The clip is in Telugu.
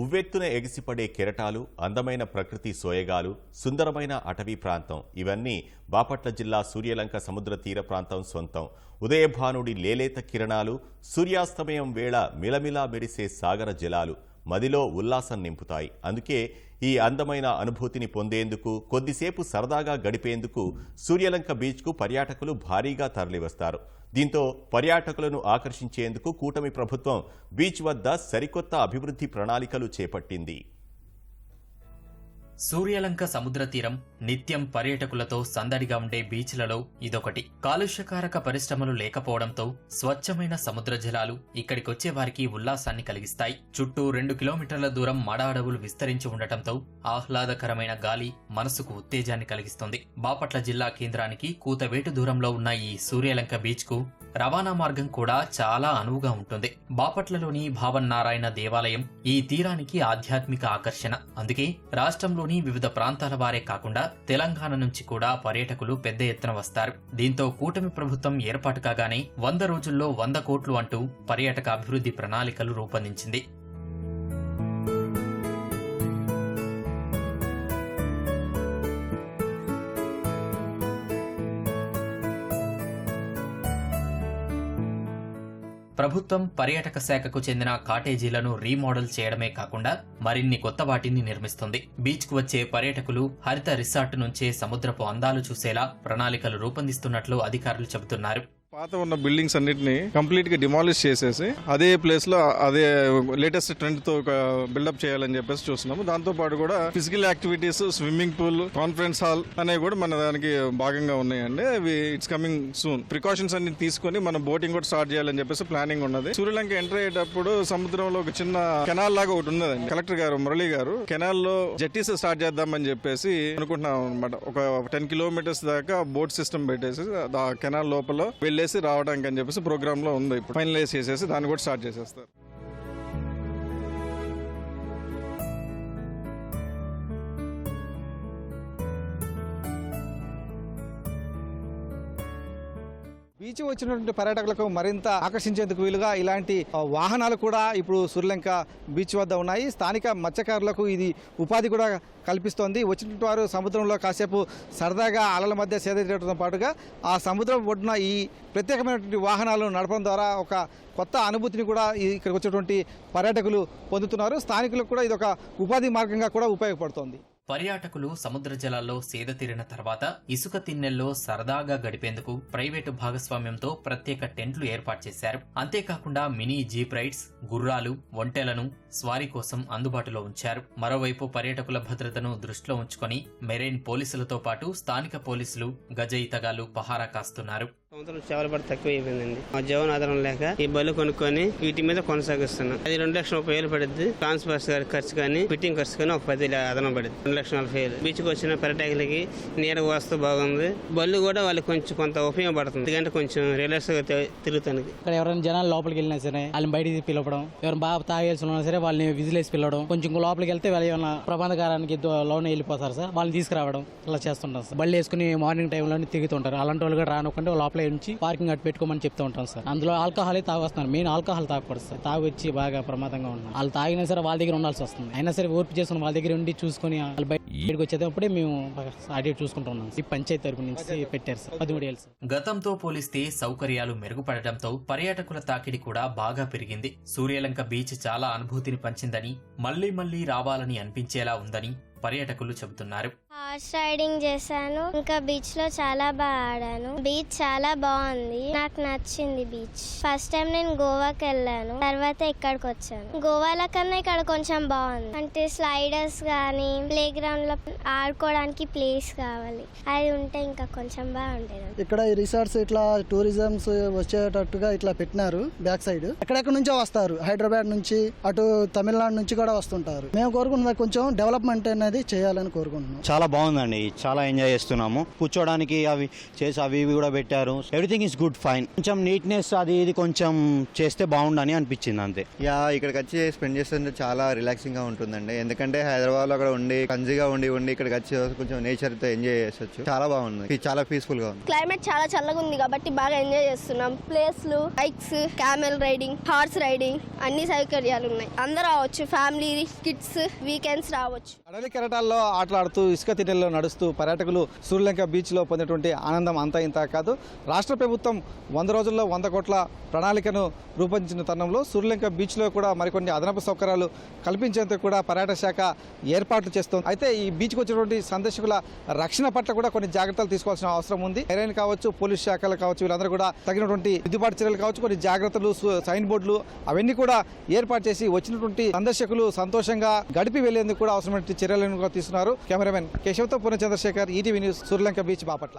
ఉవ్వెత్తున ఎగిసిపడే కెరటాలు అందమైన ప్రకృతి సోయగాలు సుందరమైన అటవీ ప్రాంతం ఇవన్నీ బాపట్ల జిల్లా సూర్యలంక సముద్ర తీర ప్రాంతం సొంతం. ఉదయభానుడి లేలేత కిరణాలు సూర్యాస్తమయం వేళ మిలమిలా మెరిసే సాగర జలాలు మదిలో ఉల్లాసం నింపుతాయి. అందుకే ఈ అందమైన అనుభూతిని పొందేందుకు కొద్దిసేపు సరదాగా గడిపేందుకు సూర్యలంక బీచ్కు పర్యాటకులు భారీగా తరలివస్తారు. దీంతో పర్యాటకులను ఆకర్షించేందుకు కూటమి ప్రభుత్వం బీచ్ వద్ద సరికొత్త అభివృద్ధి ప్రణాళికలు చేపట్టింది. సూర్యలంక సముద్ర తీరం నిత్యం పర్యాటకులతో సందడిగా ఉండే బీచ్లలో ఇదొకటి. కాలుష్యకారక పరిశ్రమలు లేకపోవడంతో స్వచ్ఛమైన సముద్ర జలాలు ఇక్కడికొచ్చే వారికి ఉల్లాసాన్ని కలిగిస్తాయి. చుట్టూ రెండు కిలోమీటర్ల దూరం మడ అడవులు విస్తరించి ఉండటంతో ఆహ్లాదకరమైన గాలి మనసుకు ఉత్తేజాన్ని కలిగిస్తుంది. బాపట్ల జిల్లా కేంద్రానికి కూతవేటు దూరంలో ఉన్న ఈ సూర్యలంక బీచ్కు రవాణా మార్గం కూడా చాలా అనువుగా ఉంటుంది. బాపట్లలోని భావన్నారాయణ దేవాలయం ఈ తీరానికి ఆధ్యాత్మిక ఆకర్షణ. అందుకే రాష్ట్రంలో రాష్ట్రంలోని వివిధ ప్రాంతాల వారే కాకుండా తెలంగాణ నుంచి కూడా పర్యాటకులు పెద్ద ఎత్తున వస్తారు. దీంతో కూటమి ప్రభుత్వం ఏర్పాటు కాగానే వంద రోజుల్లో వంద కోట్లు అంటూ పర్యాటక అభివృద్ధి ప్రణాళికలు రూపొందించింది. ప్రభుత్వం పర్యాటక శాఖకు చెందిన కాటేజీలను రీమోడల్ చేయడమే కాకుండా మరిన్ని కొత్త వాటిని నిర్మిస్తుంది. బీచ్కు వచ్చే పర్యాటకులు హరిత రిసార్ట్ నుంచే సముద్రపు అందాలు చూసేలా ప్రణాళికలు రూపొందిస్తున్నట్లు అధికారులు చెబుతున్నారు. పాత ఉన్న బిల్డింగ్స్ అన్నిటిని కంప్లీట్గా డిమాలిష్ చేసేసి అదే ప్లేస్లో అదే లేటెస్ట్ ట్రెండ్తో ఒక బిల్డప్ చేయాలని చెప్పేసి చూస్తున్నాము. దాంతో పాటు కూడా physical activities swimming pool conference hall అనేవి కూడా మన దానికి భాగంగా ఉన్నాయండి. అవి ఇట్స్ కమింగ్ సూన్ ప్రికాషన్స్ అన్ని తీసుకొని మనం బోటింగ్ కూడా స్టార్ట్ చేయాలని చెప్పేసి ప్లానింగ్ ఉన్నది. సూర్యలంక ఎంటర్ అయ్యేటప్పుడు సముద్రంలో ఒక చిన్న కెనాల్ లాగా ఒకటి ఉన్నదండి. కలెక్టర్ గారు మురళి గారు కెనాల్లో జెట్టీస్ స్టార్ట్ చేద్దామని చెప్పేసి అనుకుంటున్నాం అనమాట ఒక టెన్ కిలోమీటర్స్ దాకా బోట్ సిస్టమ్ పెట్టేసి ఆ కెనాల్ లోపల వెళ్ళేసి రావడానికి అని చెప్పేసి ప్రోగ్రామ్లో ఉంది. ఇప్పుడు ఫైనలైజ్ చేసేసి దాన్ని కూడా స్టార్ట్ చేసేస్తారు. బీచ్ వచ్చినటువంటి పర్యాటకులకు మరింత ఆకర్షించేందుకు వీలుగా ఇలాంటి వాహనాలు కూడా ఇప్పుడు సూర్యలంక బీచ్ వద్ద ఉన్నాయి. స్థానిక మత్స్యకారులకు ఇది ఉపాధి కూడా కల్పిస్తోంది. వచ్చినటువంటి వారు సముద్రంలో కాసేపు సరదాగా అలల మధ్య సేదతీయడంతో పాటుగా ఆ సముద్రం ఒడ్డున ఈ ప్రత్యేకమైనటువంటి వాహనాలను నడపడం ద్వారా ఒక కొత్త అనుభూతిని కూడా ఇక్కడికి వచ్చేటువంటి పర్యాటకులు పొందుతున్నారు. స్థానికులకు కూడా ఇది ఒక ఉపాధి మార్గంగా కూడా ఉపయోగపడుతోంది. పర్యాటకులు సముద్ర జలాల్లో సేద తీరిన తర్వాత ఇసుక తిన్నెల్లో సరదాగా గడిపేందుకు ప్రైవేటు భాగస్వామ్యంతో ప్రత్యేక టెంట్లు ఏర్పాటు చేశారు. అంతేకాకుండా మినీ జీప్ రైడ్స్ గుర్రాలు ఒంటెలను స్వారీ కోసం అందుబాటులో ఉంచారు. మరోవైపు పర్యాటకుల భద్రతను దృష్టిలో ఉంచుకొని మెరైన్ పోలీసులతో పాటు స్థానిక పోలీసులు గజయితగాలు పహారా కాస్తున్నారు. సంవత్సరం చేపల పడి తక్కువ అయిపోయిందండి మా జీవన ఆధారం లేక ఈ బలు కొనుక్కొని వీటి మీద కొనసాగిస్తున్నాం. అది రెండు లక్షల ముప్పై వేలు పడుద్ది. ట్రాన్స్పోర్ట్ గారి ఖర్చు కానీ ఫిట్టింగ్ ఖర్చు కానీ ఒక పది అదనం పడుద్ది. రెండు లక్షల నలభై వేలు. బీచ్కి వచ్చిన పర్యాటకులకి నీడ వస్తూ బాగుంది. బళ్ళు కూడా వాళ్ళకి కొంచెం కొంత ఉపయోగపడుతుంది. ఎందుకంటే కొంచెం రిలాక్స్గా తిరుగుతానికి. ఇక్కడ ఎవరైనా జనాలు లోపలికి వెళ్ళినా సరే వాళ్ళని బయటికి పిలవడం ఎవరు బాగా తాగేసి ఉన్నా సరే వాళ్ళని విజిలేసి పిలవడం కొంచెం లోపలికి వెళ్తే వాళ్ళు ఏమైనా ప్రబంధకారానికి లోనే వెళ్ళిపోతారు సార్. వాళ్ళని తీసుకురావడం ఇలా చేస్తుంటారు సార్. బళ్ళు వేసుకుని మార్నింగ్ టైంలోనే తిరుగుతుంటారు. అలాంటి వాళ్ళు కూడా రానుకుంటే లోపల నుంచి పార్కింగ్ అటు పెట్టుకోమని చెప్తూ ఉంటాం సార్. అందులో ఆల్కహాల్ తాగొస్తున్నారు. మెయిన్ ఆల్కహాల్ తాగకూడదు సార్. తాగొచ్చి బాగా ప్రమాదంగా ఉన్నారు. వాళ్ళు తాగినా సరే వాళ్ళ దగ్గర ఉండాల్సి వస్తుంది. అయినా సరే ఓర్పు చేసుకుని వాళ్ళ దగ్గర ఉండి చూసుకొని వాళ్ళు బయటకు వచ్చేటప్పుడే మేము అటు ఇటు చూసుకుంటూ ఉన్నాం ఈ పంచాయతీ తరపు నుంచి పెట్టారు సార్. పదమూడు ఏళ్ళు సార్. గతంతో పోలిస్తే సౌకర్యాలు మెరుగుపడటంతో పర్యాటకుల తాకిడి కూడా బాగా పెరిగింది. సూర్యలంక బీచ్ చాలా అనుభూతిని పంచిందని మళ్ళీ మళ్ళీ రావాలని అనిపించేలా ఉందని పర్యాటకులు చెబుతున్నారు. హార్స్ రైడింగ్ చేశాను. ఇంకా బీచ్లో చాలా బాగా ఆడాను. బీచ్ చాలా బాగుంది. నాకు నచ్చింది బీచ్ ఫస్ట్ టైం నేను గోవాకి వెళ్ళాను. తర్వాత ఇక్కడికి వచ్చాను. గోవాల కన్నా ఇక్కడ కొంచెం బాగుంది. అంటే స్లైడర్స్ కానీ ప్లే గ్రౌండ్లో ఆడుకోవడానికి ప్లేస్ కావాలి. అది ఉంటే ఇంకా కొంచెం బాగుండేది. ఇక్కడ ఈ రిసార్ట్స్ ఇట్లా టూరిజమ్స్ వచ్చేటట్టుగా ఇట్లా పెట్టినారు బ్యాక్ సైడ్ ఎక్కడెక్కడ నుంచో వస్తారు. హైదరాబాద్ నుంచి అటు తమిళనాడు నుంచి కూడా వస్తుంటారు. మేము కోరుకున్నది కొంచెం డెవలప్మెంట్ అనేది చేయాలని కోరుకుంటున్నాం. చాలా బాగుంది. బాగుందండి. చాలా ఎంజాయ్ చేస్తున్నాము. కూర్చోడానికి అవి చేసి అవి ఇవి కూడా పెట్టారు. ఎవ్రీథింగ్ ఇస్ గుడ్ ఫైన్ కొంచెం నీట్నెస్ అది ఇది కొంచెం చేస్తే బాగుండని అనిపించింది అంతే. యా ఇక్కడికి వచ్చి స్పెండ్ చేస్తుంటే చాలా రిలాక్సింగ్గా ఉంటుందండి. ఎందుకంటే హైదరాబాద్లో అక్కడ ఉండి కంజిగా ఉండి ఉండి ఇక్కడికి వచ్చి కొంచెం నేచర్తో ఎంజాయ్ చేసొచ్చు. చాలా బాగుంది. ఇది చాలా పీస్ఫుల్గా ఉంది. క్లైమేట్ చాలా చల్లగా ఉంది కాబట్టి బాగా ఎంజాయ్ చేస్తున్నాం. ప్లేస్లు bikes camel riding horse riding అన్ని సౌకర్యాలు ఉన్నాయి. అందరూ రావచ్చు. ఫ్యామిలీ కిడ్స్ వీకెండ్స్ రావచ్చు. కెరటాల్లో ఆటలాడుతూ ఇసుక తిన్నెల్లో నడుస్తూ పర్యాటకులు సూర్యలంక బీచ్లో పొందేటువంటి ఆనందం అంతా ఇంత కాదు. రాష్ట్ర ప్రభుత్వం వంద రోజుల్లో వంద కోట్ల ప్రణాళికను రూపొందించిన తరుణంలో సూర్యలంక బీచ్లో కూడా మరికొన్ని అదనపు సౌకర్యాలు కల్పించేందుకు కూడా పర్యాటక శాఖ ఏర్పాట్లు చేస్తుంది. అయితే ఈ బీచ్కి వచ్చినటువంటి సందర్శకుల రక్షణ పట్ల కూడా కొన్ని జాగ్రత్తలు తీసుకోవాల్సిన అవసరం ఉంది. ఎరైన్ కావచ్చు పోలీస్ శాఖలు కావచ్చు వీళ్ళందరూ కూడా తగినటువంటి దిద్దుబాటు చర్యలు కావచ్చు కొన్ని జాగ్రత్తలు సైన్ బోర్డులు అవన్నీ కూడా ఏర్పాటు చేసి వచ్చినటువంటి సందర్శకులు సంతోషంగా గడిపి వెళ్ళేందుకు కూడా అవసరమైన చర్యలను కూడా తీసుకున్నారు cameraman కేశవతో Purna Chandrasekhar ETV news Suryalanka beach Bapatla.